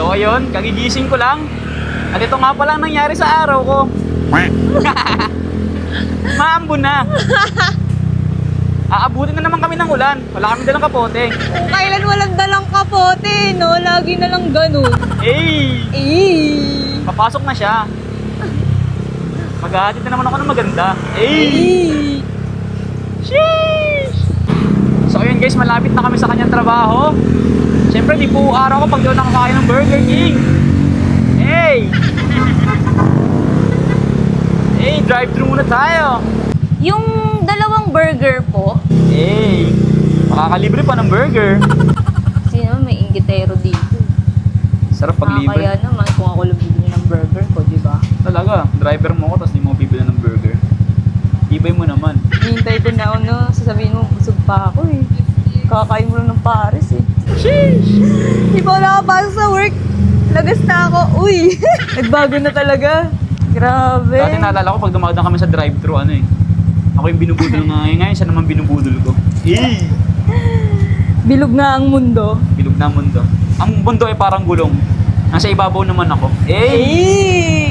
So ayun, kagigising ko lang. At ito nga pala ang nangyari sa araw ko. Maambo na. Aabutin na naman kami ng ulan. Wala kami dalang kapote. Kung kailan walang dalang kapote, no? Lagi na lang ganun. Eh! Eh. Papasok na siya. Maghahatid na naman ako ng maganda. Eh. Sheesh! So ayun guys, malapit na kami sa kanyang trabaho. Siyempre, di po araw ko pag ako nakakain ng Burger King. Hey! Hey, drive-thru muna tayo. Yung dalawang burger po, Hey! Makakalibre pa ng burger. sino may inggitero dito? Sarap pag Ah, kaya libre. naman kung ako lang bibili ng burger ko, di ba? Talaga, driver mo ako tapos di mo bibili ng burger. Ibay mo naman. Hintay ko na ano, sasabihin mo, busog pa ako eh. Kakain mo lang ng Paris eh. Sheesh! Di pa ako nakapasok sa work. Lagas na ako. Uy! Nagbago na talaga. Grabe. Dati naalala ko pag dumadaan kami sa drive-thru, ano eh. Ako yung binubudol nga ngayon, ngayon siya naman binubudol ko. Eh! Bilog nga ang mundo. Bilog na ang mundo. Ang mundo ay parang gulong. Nasa ibabaw naman ako. Eh! Yun.